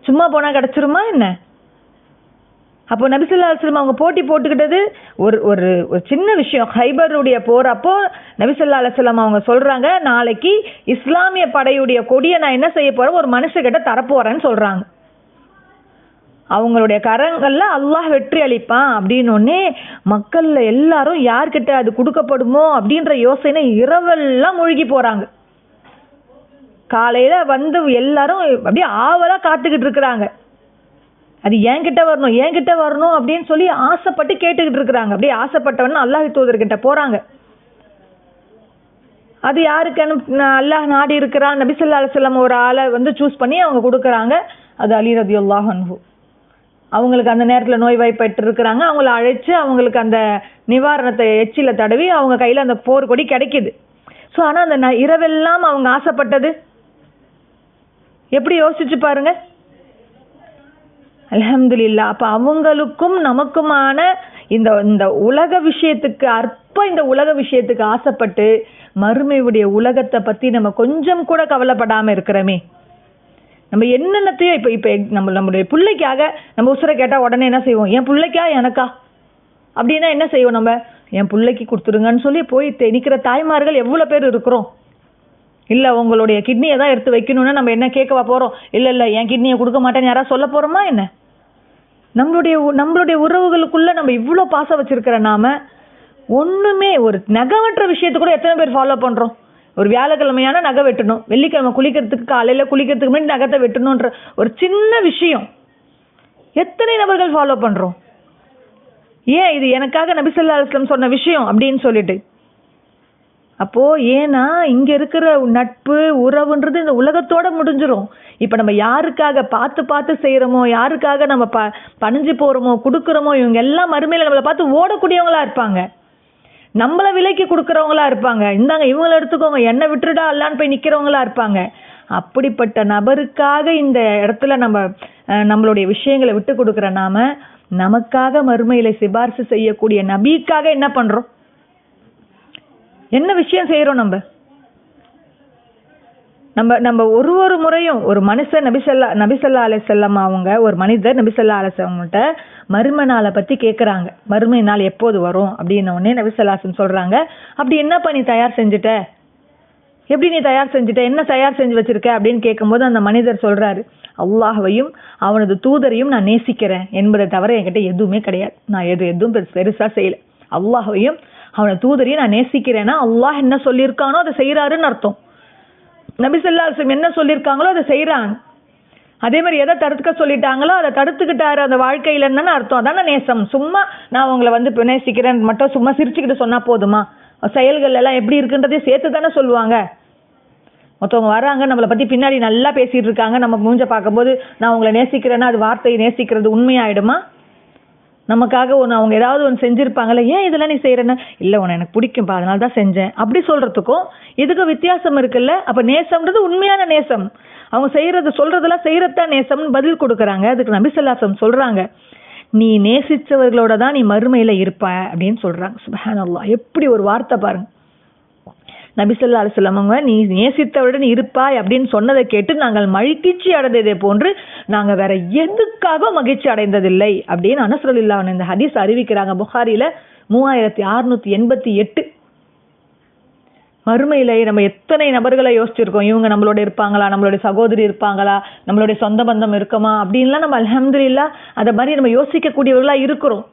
S2: சும்மா போனால் கிடைச்சிருமா என்ன? அப்போ நபிசுல்லா அலுவலம் அவங்க போட்டி போட்டுக்கிட்டது ஒரு ஒரு ஒரு சின்ன விஷயம். ஹைபருடைய போர் அப்போ நபிசுல்லா அலுவலம் அவங்க சொல்றாங்க நாளைக்கு இஸ்லாமிய படையுடைய கொடியை நான் என்ன செய்ய போறேன்? ஒரு மனுஷகிட்ட தரப்போறேன்னு சொல்றாங்க. அவங்களுடைய கரங்களில் அல்லாஹ் வெற்றி அளிப்பான் அப்படின்னு மக்களில் எல்லாரும் யார்கிட்ட அது கொடுக்கப்படுமோ அப்படின்ற யோசனை இரவெல்லாம் மூழ்கி போகிறாங்க காலையில் வந்து எல்லாரும் அப்படியே ஆவலாக காத்துக்கிட்டு இருக்கிறாங்க. அது என்கிட்ட வரணும் என்கிட்ட வரணும் அப்படின்னு சொல்லி ஆசைப்பட்டு கேட்டுக்கிட்டு இருக்கிறாங்க. அப்படியே ஆசைப்பட்டவன் அல்லாஹ் தூதர்கிட்ட போகிறாங்க அது யாருக்கு அனுப் அல்லாஹ் நாடி இருக்கிறான். நபிசல்லா அலுவலம் ஒரு ஆளை வந்து சூஸ் பண்ணி அவங்க கொடுக்குறாங்க. அது அலி ரதி அல்லாஹ் அவங்களுக்கு அந்த நேரத்தில் நோய்வாய்ப்பட்டு இருக்கிறாங்க. அவங்கள அழைச்சி அவங்களுக்கு அந்த நிவாரணத்தை எச்சில தடவி அவங்க கையில் அந்த போர் கொடி கிடைக்கிது. ஸோ ஆனால் அந்த ந- இரவெல்லாம் அவங்க ஆசைப்பட்டது. எப்படி யோசிச்சு பாருங்கள் அலமதுல்லா அப்போ அவங்களுக்கும் நமக்குமான இந்த இந்த உலக விஷயத்துக்கு அற்ப இந்த உலக விஷயத்துக்கு ஆசைப்பட்டு மறுமையுடைய உலகத்தை பற்றி நம்ம கொஞ்சம் கூட கவலைப்படாமல் இருக்கிறோமே. நம்ம என்னென்னத்தையும் இப்போ இப்போ நம்ம நம்மளுடைய பிள்ளைக்காக நம்ம உசுரை கேட்டால் உடனே என்ன செய்வோம்? என் பிள்ளைக்கா எனக்கா? அப்படின்னா என்ன செய்வோம் நம்ம? என் பிள்ளைக்கு கொடுத்துருங்கன்னு சொல்லி போய் நிக்கிற தாய்மார்கள் எவ்வளோ பேர் இருக்கிறோம்? இல்லை உங்களுடைய கிட்னியை தான் எடுத்து வைக்கணும்னா நம்ம என்ன கேட்கவா போகிறோம் இல்லை இல்லை என் கிட்னியை கொடுக்க மாட்டேன்னு யாராவது சொல்ல போகிறோமா என்ன? நம்மளுடைய உ- நம்மளுடைய உறவுகளுக்குள்ளே நம்ம இவ்வளோ பாசம் வச்சுருக்கிற நாம ஒன்றுமே ஒரு நகவற்ற விஷயத்தை கூட எத்தனை பேர் ஃபாலோ பண்ணுறோம் ஒரு வியாழக்கிழமையான நகை வெட்டணும் வெள்ளிக்கிழமை குளிக்கிறதுக்கு காலையில் குளிக்கிறதுக்கு முன்னாடி நகத்தை வெட்டணுன்ற ஒரு சின்ன விஷயம். எத்தனை நபர்கள் ஃபாலோ பண்ணுறோம் ஏன் இது எனக்காக நபிசல்லா அலுவலம் சொன்ன விஷயம் அப்படின்னு சொல்லிட்டு. அப்போ ஏன்னா இங்க இருக்கிற நட்பு உறவுன்றது இந்த உலகத்தோட முடிஞ்சிரும். இப்ப நம்ம யாருக்காக பார்த்து பார்த்து செய்யறோமோ யாருக்காக நம்ம ப பணிஞ்சு போறோமோ கொடுக்குறோமோ இவங்க எல்லாம் மறுமையில நம்மளை பார்த்து ஓடக்கூடியவங்களா இருப்பாங்க. நம்மளை விலைக்கு கொடுக்குறவங்களா இருப்பாங்க. இந்தாங்க இவங்கள எடுத்துக்கோங்க என்ன விட்டுடா அல்லான்னு போய் நிக்கிறவங்களா இருப்பாங்க. அப்படிப்பட்ட நபருக்காக இந்த இடத்துல நம்ம நம்மளுடைய விஷயங்களை விட்டு கொடுக்குற நாம நமக்காக மறுமையில சிபார்சு செய்யக்கூடிய நபிக்காக என்ன பண்றோம்? என்ன விஷயம் செய்கிறோம் நம்ம? நம்ம நம்ம ஒரு ஒரு முறையும் ஒரு மனுஷன் நபிசல்லா நபிசல்லா அலைசல்லம் அவங்க ஒரு மனிதர் நபிசல்லா அலைசல்லம்கிட்ட மர்ம நாளை பற்றி கேட்குறாங்க மர்ம நாள் எப்போது வரும் அப்படின்ன உடனே நபிசல்லாசன் சொல்கிறாங்க அப்படி என்னப்பா நீ தயார் செஞ்சுட்ட? எப்படி நீ தயார் செஞ்சுட்ட? என்ன தயார் செஞ்சு வச்சிருக்க? அப்படின்னு கேட்கும்போது அந்த மனிதர் சொல்கிறாரு அல்லாஹையும் அவனது தூதரையும் நான் நேசிக்கிறேன் என்பதை தவிர என்கிட்ட எதுவுமே கிடையாது. நான் எது எதுவும் பெருசு- செய்யலை. அல்லாஹையும் அவனை தூதரையும் நான் நேசிக்கிறேன்னா அல்லாஹ் என்ன சொல்லியிருக்கானோ அதை செய்கிறாருன்னு அர்த்தம். நபி ஸல்லல்லாஹு என்ன சொல்லியிருக்காங்களோ அதை செய்கிறாங்க அதே மாதிரி எதை தடுத்துக்க சொல்லிட்டாங்களோ அதை தடுத்துக்கிட்டாரு அந்த வாழ்க்கையில் என்னன்னு அர்த்தம். அதான நேசம். சும்மா நான் உங்களை வந்து நேசிக்கிறேன் மட்டும் சும்மா சிரிச்சுக்கிட்டு சொன்னால் போதுமா? செயல்கள் எல்லாம் எப்படி இருக்குன்றதையும் சேர்த்து தானே சொல்லுவாங்க. மொத்தவங்க வராங்க நம்மளை பற்றி பின்னாடி நல்லா பேசிகிட்டு இருக்காங்க நம்ம மூஞ்ச பார்க்கும்போது நான் உங்களை நேசிக்கிறேன்னா அது வார்த்தையை நேசிக்கிறது உண்மையாயிடுமா? நமக்காக ஒன்று அவங்க ஏதாவது ஒன்று செஞ்சுருப்பாங்கல்ல ஏன் இதெல்லாம் நீ செய்கிறேன்னு இல்லை உன்னை எனக்கு பிடிக்கும்ப்பா அதனால தான் செஞ்சேன். அப்படி சொல்கிறதுக்கும் இதுக்கும் வித்தியாசம் இருக்குல்ல? அப்போ நேசம்ன்றது உண்மையான நேசம். அவங்க செய்கிறது சொல்கிறதெல்லாம் செய்கிறதான் நேசம்னு பதில் கொடுக்குறாங்க. அதுக்கு நபிசல்லாசம் சொல்கிறாங்க நீ நேசித்தவர்களோட தான் நீ மறுமையில் இருப்ப அப்படின்னு சொல்கிறாங்க சுபஹானல்லாஹ். எப்படி ஒரு வார்த்தை பாருங்கள் நபிசல்லா அலுவலம் அவங்க நீ நேசித்தவுடன் இருப்பாய் அப்படின்னு சொன்னதை கேட்டு நாங்கள் மகிழ்ச்சி அடைந்ததை போன்று நாங்கள் வேற எதுக்காக மகிழ்ச்சி அடைந்ததில்லை அப்படின்னு அனசரலில்லா இந்த ஹதீஸ் அறிவிக்கிறாங்க. புகாரில மூவாயிரத்தி அறுநூத்தி எண்பத்தி எட்டு. மறுமையில நம்ம எத்தனை நபர்களை யோசிச்சிருக்கோம்? இவங்க நம்மளோட இருப்பாங்களா? நம்மளுடைய சகோதரி இருப்பாங்களா? நம்மளுடைய சொந்த பந்தம் இருக்குமா? அப்படின்லாம் நம்ம அல்ஹம்துலில்லா அதை மாதிரி நம்ம யோசிக்கக்கூடியவர்களா இருக்கிறோம்.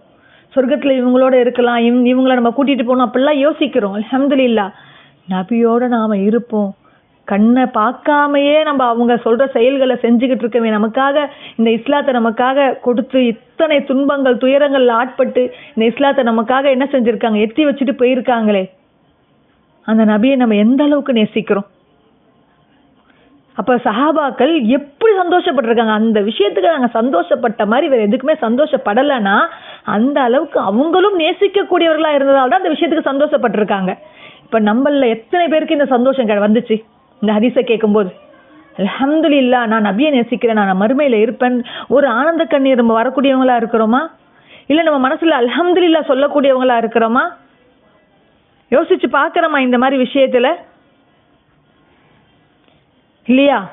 S2: சொர்க்கத்துல இவங்களோட இருக்கலாம் இவங்க இவங்களை நம்ம கூட்டிட்டு போகணும் அப்படிலாம் யோசிக்கிறோம். அல்ஹம்துலில்லா. நபியோட நாம இருப்போம். கண்ணை பார்க்காமையே நம்ம அவங்க சொல்கிற செயல்களை செஞ்சுக்கிட்டு இருக்கவே நமக்காக இந்த இஸ்லாத்தை நமக்காக கொடுத்து இத்தனை துன்பங்கள் துயரங்கள் ஆட்பட்டு இந்த இஸ்லாத்தை நமக்காக என்ன செஞ்சுருக்காங்க? எத்தி வச்சுட்டு போயிருக்காங்களே. அந்த நபியை நம்ம எந்த அளவுக்கு நேசிக்கிறோம்? அப்போ சஹாபாக்கள் எப்படி சந்தோஷப்பட்டிருக்காங்க? அந்த விஷயத்துக்கு நாங்கள் சந்தோஷப்பட்ட மாதிரி வேறு எதுக்குமே சந்தோஷப்படலைன்னா அந்த அளவுக்கு அவங்களும் நேசிக்கக்கூடியவர்களாக இருந்ததால் தான் அந்த விஷயத்துக்கு சந்தோஷப்பட்டிருக்காங்க. இப்போ நம்மள எத்தனை பேருக்கு இந்த சந்தோஷம் கெ- வந்துச்சு? இந்த ஹதீஸை கேட்கும்போது அலமதுல்லா நான் நபியை நேசிக்கிறேன் நான் மறுமையில் இருப்பேன். ஒரு ஆனந்த கண்ணீர் நம்ம வரக்கூடியவங்களா இருக்கிறோமா? இல்லை நம்ம மனசில் அலமதுல்லா சொல்லக்கூடியவங்களா இருக்கிறோமா? யோசிச்சு பார்க்குறோமா இந்த மாதிரி விஷயத்தில்? இல்லையா?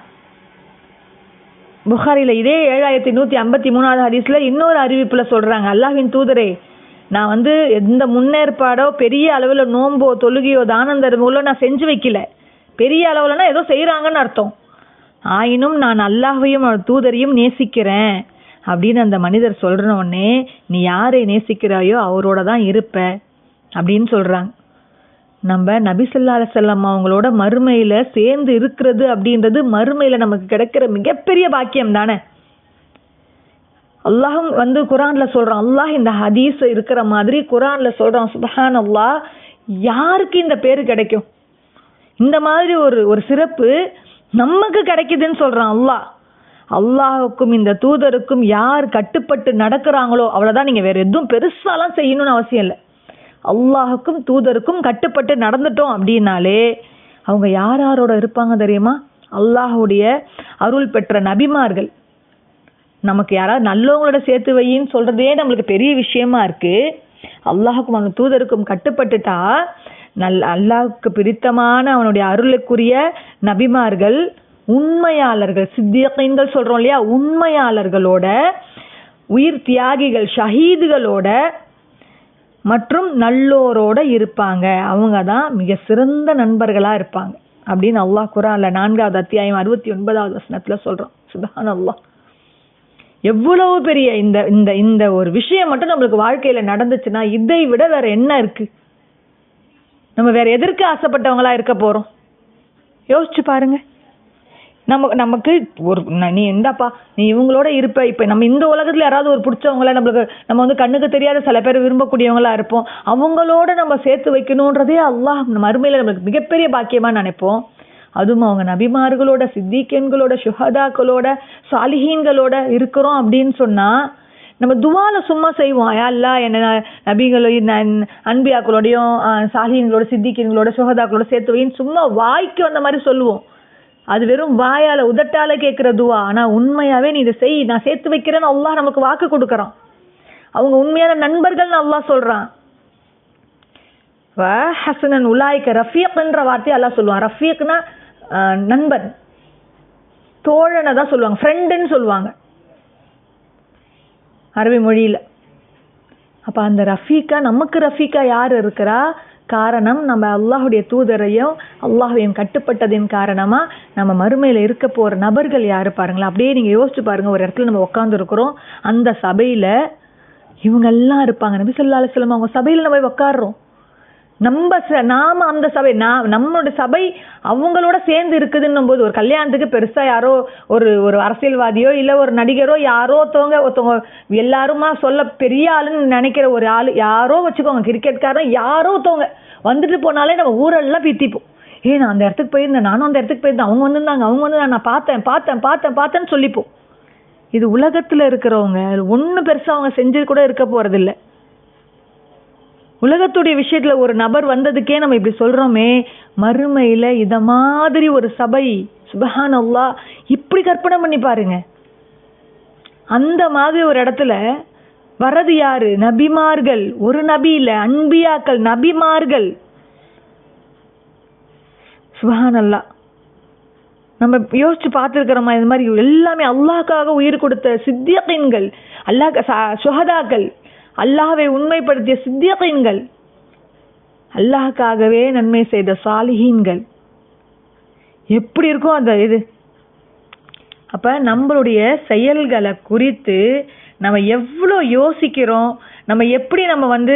S2: புகாரியில் இதே ஏழாயிரத்தி நூற்றி ஐம்பத்தி மூணாவது ஹதீஸில் இன்னொரு அறிவிப்பில் சொல்கிறாங்க அல்லாஹின் தூதரே நான் வந்து எந்த முன்னேற்பாடோ பெரிய அளவில் நோன்போ தொழுகையோ தானம் தர்மங்களோ நான் செஞ்சு வைக்கல. பெரிய அளவில்னா ஏதோ செய்கிறாங்கன்னு அர்த்தம். ஆயினும் நான் அல்லாஹையும் அவர் தூதரையும் நேசிக்கிறேன் அப்படின்னு அந்த மனிதர் சொல்ற உடனே நீ யாரை நேசிக்கிறாயோ அவரோட தான் இருப்ப அப்படின்னு சொல்கிறாங்க நம்ம நபிசல்லா ஸல்லல்லாஹு அவங்களோட மறுமையில் சேர்ந்து இருக்கிறது அப்படின்றது மறுமையில் நமக்கு கிடைக்கிற மிகப்பெரிய பாக்கியம் தானே? அல்லாஹும் வந்து குரான்ல சொல்றான் அல்லாஹ் இந்த ஹதீஸ் இருக்கிற மாதிரி குரான்ல சொல்றான் சுபஹான் அல்லாஹ் யாருக்கு இந்த பேர் கிடைக்கும்? இந்த மாதிரி ஒரு ஒரு சிறப்பு நமக்கு கிடைக்குதுன்னு சொல்றான் அல்லாஹ். அல்லாஹுக்கும் இந்த தூதருக்கும் யார் கட்டுப்பட்டு நடக்கிறாங்களோ அவ்வளோதான் நீங்கள் வேறு எதுவும் பெருசாலாம் செய்யணும்னு அவசியம் இல்லை. அல்லாஹுக்கும் தூதருக்கும் கட்டுப்பட்டு நடந்துட்டோம் அப்படின்னாலே அவங்க யார் யாரோட இருப்பாங்க தெரியுமா? அல்லாஹுடைய அருள் பெற்ற நபிமார்கள். நமக்கு யாராவது நல்லவங்களோட சேர்த்து வையின்னு சொல்கிறதே நம்மளுக்கு பெரிய விஷயமா இருக்குது அல்லாஹுக்கும் அவன் தூதருக்கும் கட்டுப்பட்டுட்டா நல் அல்லாஹுக்கு பிடித்தமான அவனுடைய அருளுக்குரிய நபிமார்கள் உண்மையாளர்கள் சித்தியங்கள் சொல்கிறோம் இல்லையா? உண்மையாளர்களோட உயிர் தியாகிகள் ஷஹீதுகளோட மற்றும் நல்லோரோட இருப்பாங்க. அவங்க தான் மிக சிறந்த நண்பர்களாக இருப்பாங்க. அப்படின்னு அல்லாஹ் குரான்ல நான்காவது அத்தியாயம் அறுபத்தி ஒன்பதாவது வசனத்தில் சொல்கிறோம் சுபஹான் அல்லாஹ் எவ்வளவு பெரிய இந்த இந்த இந்த ஒரு விஷயம் மட்டும் நம்மளுக்கு வாழ்க்கையில நடந்துச்சுன்னா இதை விட வேற என்ன இருக்கு? நம்ம வேற எதற்கு ஆசைப்பட்டவங்களா இருக்க போறோம்? யோசிச்சு பாருங்க. நம்ம நமக்கு ஒரு நீ எந்தப்பா நீ இவங்களோட இருப்ப இப்ப நம்ம இந்த உலகத்துல யாராவது ஒரு பிடிச்சவங்கள நம்மளுக்கு நம்ம வந்து கண்ணுக்கு தெரியாத சில பேர் விரும்பக்கூடியவங்களா இருப்போம். அவங்களோட நம்ம சேர்த்து வைக்கணுன்றதே அல்லாஹ் நம்ம நம்மளுக்கு மிகப்பெரிய பாக்கியமா நினைப்போம். அதுவும் அவங்க நபிமார்களோட சித்திகன்களோட சுஹதாக்களோட சாலிஹீன்களோட இருக்கிறோம் அப்படின்னு சொன்னால் நம்ம துவால சும்மா செய்வோம். யா என்ன நபிகளோட அன்பியாக்களோடையும் சாலிஹீன்களோட சித்திகன்களோட சுகதாக்களோட சேர்த்து வைன்னு சும்மா வாய்க்கு வந்த மாதிரி சொல்லுவோம். அது வெறும் வாயால் உதட்டால கேட்குற துவா. ஆனால் உண்மையாகவே நீ இதை செய். நான் சேர்த்து வைக்கிறேன்னு அல்லாஹ் நமக்கு வாக்கு கொடுக்குறான். அவங்க உண்மையான நண்பர்கள்னு அல்லாஹ் சொல்கிறான் ஹசனன் உலாய்க்க ரஃபியக்ன்ற வார்த்தையை எல்லாம் சொல்லுவான். ரஃபியக்னா நண்பன். தோழனை தான் சொல்லுவாங்க. ஃப்ரெண்டுன்னு சொல்லுவாங்க. அரபி மொழியில். அப்போ அந்த ரஃபீக்கா நமக்கு ரஃபீக்கா யார் இருக்கிறா? காரணம் நம்ம அல்லாஹுடைய தூதரையும் அல்லாஹையும் கட்டுப்பட்டதின் காரணமாக நம்ம மறுமையில் இருக்க போகிற நபர்கள் யார் பாருங்களேன். அப்படியே நீங்கள் யோசிச்சு பாருங்கள் ஒரு இடத்துல நம்ம உட்காந்துருக்குறோம் அந்த சபையில் இவங்கெல்லாம் இருப்பாங்க. நபி ஸல்லல்லாஹு அலைஹி அவங்க சபையில் நம்ம போய் உட்காடுறோம் நம்ம ச- நாம அந்த சபை நான் நம்மளோட சபை அவங்களோட சேர்ந்து இருக்குதுன்னும் போது ஒரு கல்யாணத்துக்கு பெருசாக யாரோ ஒரு ஒரு அரசியல்வாதியோ இல்லை ஒரு நடிகரோ யாரோ ஒருத்தவங்க ஒருத்தவங்க எல்லாருமா சொல்ல பெரிய ஆளுன்னு நினைக்கிற ஒரு ஆள் யாரோ வச்சுக்கோங்க கிரிக்கெட்காரன் யாரோ ஒருத்தவங்க வந்துட்டு போனாலே நம்ம ஊரெல்லாம் பித்திப்போம். ஏ நான் அந்த இடத்துக்கு போயிருந்தேன் நானும் அந்த இடத்துக்கு போயிருந்தேன் அவங்க வந்திருந்தாங்க அவங்க வந்து நான் பார்த்தேன் பார்த்தேன் பார்த்தேன் பார்த்தேன்னு சொல்லிப்போம். இது உலகத்தில் இருக்கிறவங்க ஒன்றும் பெருசாக அவங்க செஞ்சது கூட இருக்க போகிறதில்லை உலகத்துடைய விஷயத்துல ஒரு நபர் வந்ததுக்கே நம்ம இப்படி சொல்றோமே மறுமையில இத மாதிரி ஒரு சபை சுபஹான் அல்லா இப்படி கற்பனை பண்ணி பாருங்க. அந்த மாதிரி ஒரு இடத்துல வரது யாரு? நபிமார்கள். ஒரு நபி இல்ல அன்பியாக்கள் நபிமார்கள். சுபஹானல்லாஹ் நம்ம யோசிச்சு பார்த்துருக்கிறோமா இது மாதிரி எல்லாமே அல்லாஹ்க்காக உயிர் கொடுத்த சித்தியகீன்கள் அல்லாஹ் சுஹதாக்கள் அல்லாஹ்வை உண்மைப்படுத்திய சித்தியகீன்கள் அல்லாஹுக்காகவே நன்மை செய்த சாலிஹீன்கள். எப்படி இருக்கும் அந்த இது? அப்போ நம்மளுடைய செயல்களை குறித்து நம்ம எவ்வளோ யோசிக்கிறோம் நம்ம எப்படி நம்ம வந்து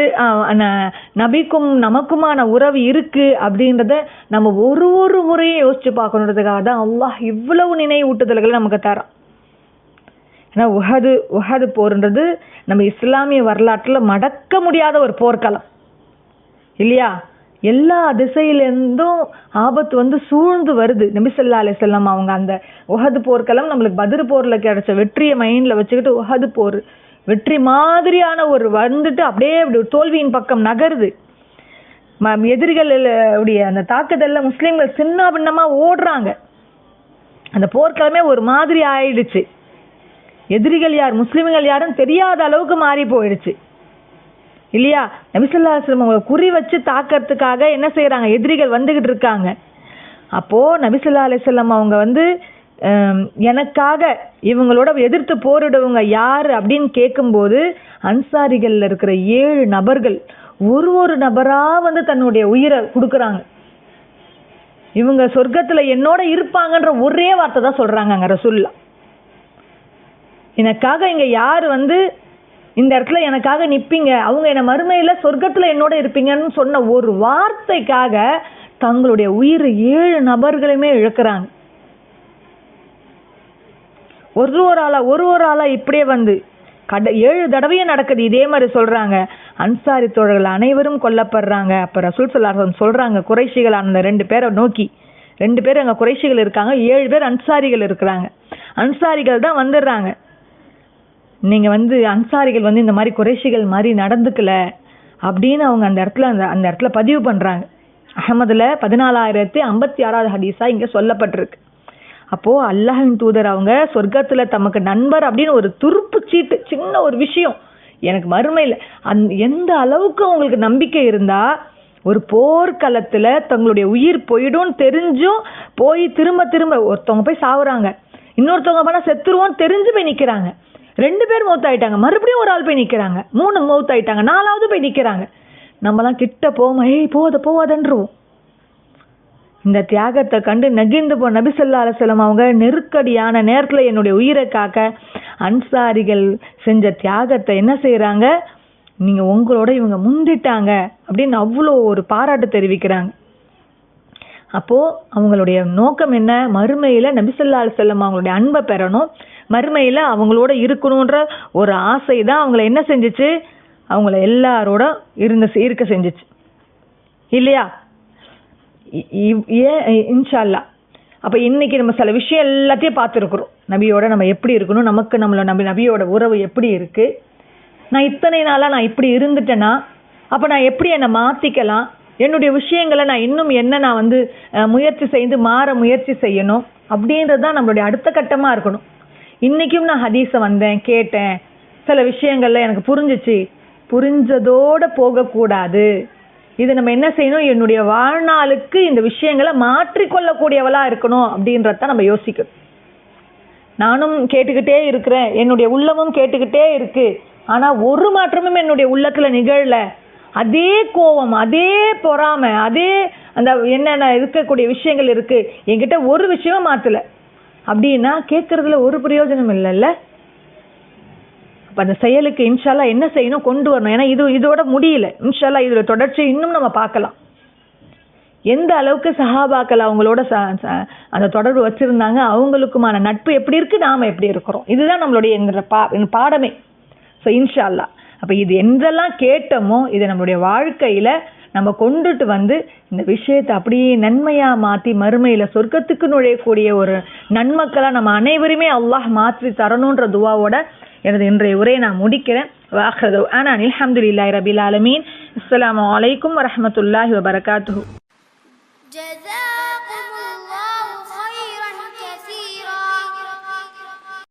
S2: நபிக்கும் நமக்குமான உறவு இருக்குது அப்படின்றத நம்ம ஒரு ஒரு முறையும் யோசித்து பார்க்கணுன்றதுக்காக தான் அல்லாஹ் இவ்வளவு நினைவூட்டுதல்களை நமக்கு தரான். ஏன்னா உஹது உஹது போர்ன்றது நம்ம இஸ்லாமிய வரலாற்றில் மடக்க முடியாத ஒரு போர்க்களம். இல்லையா? எல்லா திசையிலேருந்தும் ஆபத்து வந்து சூழ்ந்து வருது. நபிசல்லா ஸல்லல்லாஹு அவங்க அந்த உஹது போர்க்களம் நம்மளுக்கு பதிர் போரில் கிடைச்ச வெற்றியை மைண்டில் வச்சுக்கிட்டு உஹது போர் வெற்றி மாதிரியான ஒரு வந்துட்டு அப்படியே இப்படி தோல்வியின் பக்கம் நகருது. ம- எதிரிகள் உடைய அந்த தாக்குதலில் முஸ்லீம்கள் சின்ன பின்னமாக ஓடுறாங்க. அந்த போர்க்களமே ஒரு மாதிரி ஆயிடுச்சு. எதிரிகள் யார் முஸ்லீம்கள் யாரும் தெரியாத அளவுக்கு மாறி போயிடுச்சு. இல்லையா? நபிசல்லா அவங்களை குறி வச்சு தாக்கிறதுக்காக என்ன செய்கிறாங்க எதிரிகள் வந்துக்கிட்டு இருக்காங்க. அப்போது நபிசல்லா அலிசல்லாம் அவங்க வந்து எனக்காக இவங்களோட எதிர்த்து போரிடுவங்க யார் அப்படின்னு கேட்கும்போது அன்சாரிகளில் இருக்கிற ஏழு நபர்கள் ஒரு ஒரு நபராக வந்து தன்னுடைய உயிரை கொடுக்குறாங்க. இவங்க சொர்க்கத்தில் என்னோட இருப்பாங்கன்ற ஒரே வார்த்தை தான் சொல்கிறாங்க அங்கே ரசுல்லா எனக்காக இங்க யார் வந்து இந்த இடத்துல எனக்காக நிப்பீங்க? அவங்க என்ன மறுமையில சொர்க்கத்துல என்னோட இருப்பீங்கன்னு சொன்ன ஒரு வார்த்தைக்காக தங்களுடைய உயிர் ஏழு நபர்களுமே இழக்கிறாங்க. ஒரு ஒரு ஆளா ஒரு ஒரு ஆளா இப்படியே வந்து கட ஏழு தடவையும் நடக்குது. இதே மாதிரி சொல்றாங்க. அன்சாரி தோழர்கள் அனைவரும் கொல்லப்படுறாங்க. அப்ப ரசூல் சொல்லாசன் சொல்றாங்க குறைஷிகள் அந்த ரெண்டு பேரை நோக்கி. ரெண்டு பேர் அங்க குறைஷிகள் இருக்காங்க ஏழு பேர் அன்சாரிகள் இருக்கிறாங்க. அன்சாரிகள் தான் வந்துடுறாங்க. நீங்கள் வந்து அன்சாரிகள் வந்து இந்த மாதிரி குறைஷிகள் மாதிரி நடந்துக்கல அப்படின்னு அவங்க அந்த இடத்துல அந்த அந்த இடத்துல பதிவு பண்ணுறாங்க அகமதில் பதினாலாயிரத்தி ஐம்பத்தி ஆறாவது ஹதீஸாக இங்கே சொல்லப்பட்டிருக்கு. அப்போது அல்லாஹின் தூதர் அவங்க சொர்க்கத்தில் தமக்கு நண்பர் அப்படின்னு ஒரு துருப்பு சீட்டு சின்ன ஒரு விஷயம். எனக்கு மறுமையில் அந் எந்த அளவுக்கு அவங்களுக்கு நம்பிக்கை இருந்தால் ஒரு போர்க்களத்தில் தங்களுடைய உயிர் போயிடும்னு தெரிஞ்சும் போய் திரும்ப திரும்ப ஒருத்தவங்க போய் சாவுறாங்க. இன்னொருத்தவங்க போனால் செத்துருவோன்னு தெரிஞ்சு போய் நிற்கிறாங்க ரெண்டு பேர் மௌத் ஆயிட்டாங்க மறுபடியும் ஒரு ஆள் போய் நிற்கிறாங்க மூணு மௌத் ஆயிட்டாங்க நாலாவது போய் நிற்கிறாங்க நம்மலாம் கிட்ட போவோம்? ஏய் போத போவாதன்றுவோம். இந்த தியாகத்தை கண்டு நெகிழ்ந்து போ நபிசல்லா அலசலம் அவங்க நெருக்கடியான நேரத்துல என்னுடைய உயிரை காக்க அன்சாரிகள் செஞ்ச தியாகத்தை என்ன செய்கிறாங்க நீங்க உங்களோட இவங்க முந்திட்டாங்க. அப்படின்னு அவ்வளோ ஒரு பாராட்டு தெரிவிக்கிறாங்க. அப்போ அவங்களுடைய நோக்கம் என்ன? மறுமையில் நபிசல்லா செல்லம் அவங்களுடைய அன்பை பெறணும். மறுமையில் அவங்களோட இருக்கணுன்ற ஒரு ஆசை தான் அவங்கள என்ன செஞ்சுச்சு? அவங்கள எல்லாரோட இருந்த இருக்க செஞ்சுச்சு. இல்லையா? இன்ஷால்லா. ஏன் அப்ப இன்னைக்கு நம்ம சில விஷயம் எல்லாத்தையும் பார்த்துருக்குறோம். நபியோட நம்ம எப்படி இருக்கணும்? நமக்கு நம்மளை நம்பி நபியோட உறவு எப்படி இருக்கு? நான் இத்தனை நாளாக நான் இப்படி இருந்துட்டேன்னா அப்போ நான் எப்படி என்னை மாற்றிக்கலாம் என்னுடைய விஷயங்களை நான் இன்னும் என்ன நான் வந்து முயற்சி செய்து மாற முயற்சி செய்யணும்? அப்படின்றது தான் நம்மளுடைய அடுத்த கட்டமாக இருக்கணும். இன்றைக்கும் நான் ஹதீஸை வந்தேன் கேட்டேன். சில விஷயங்கள்ல எனக்கு புரிஞ்சுச்சு. புரிஞ்சதோட போகக்கூடாது. இது நம்ம என்ன செய்யணும்? என்னுடைய வாழ்நாளுக்கு இந்த விஷயங்களை மாற்றிக்கொள்ளக்கூடியவளாக இருக்கணும் அப்படின்றத நம்ம யோசிக்கணும். நானும் கேட்டுக்கிட்டே இருக்கிறேன். என்னுடைய உள்ளமும் கேட்டுக்கிட்டே இருக்கு. ஆனால் ஒரு மாற்றமும் என்னுடைய உள்ளத்தில் நிகழல. அதே கோபம் அதே பொறாமை அதே அந்த என்னென்ன இருக்கக்கூடிய விஷயங்கள் இருக்குது என்கிட்ட ஒரு விஷயமும் மாற்றலை அப்படின்னா கேட்கறதுல ஒரு பிரயோஜனம் இல்லைல்ல? அப்போ அந்த செயலுக்கு இன்ஷால்லா என்ன செய்யணும் கொண்டு வரணும். ஏன்னா இது இதோட முடியல. இன்ஷால்லா இதில் தொடர்ச்சி இன்னும் நம்ம பார்க்கலாம். எந்த அளவுக்கு சஹாபாக்கள் அவங்களோட ச- ச- அந்த தொடர்பு வச்சுருந்தாங்க அவங்களுக்குமான நட்பு எப்படி இருக்கு நாம எப்படி இருக்கிறோம்? இதுதான் நம்மளுடைய இந்த பா பாடமே. ஸோ இன்ஷா அப்போ இது எந்தெல்லாம் கேட்டோமோ இதை நம்மளுடைய வாழ்க்கையில் நம்ம கொண்டுட்டு வந்து இந்த விஷயத்தை அப்படியே நன்மையாக மாற்றி மறுமையில் சொர்க்கத்துக்கு நுழையக்கூடிய ஒரு நன்மக்களை நம்ம அனைவருமே அல்லாஹ் மாற்றி தரணுன்ற துவாவோட எனது இன்றைய உரையை நான் முடிக்கிறேன். வாஹ்ரதோ ஆனால் அலமதுல்லாஹி ரபில் ஆலமீன். அஸ்லாம் வலைக்கம் வரமத்துல்லாஹி
S1: வபரகாத்து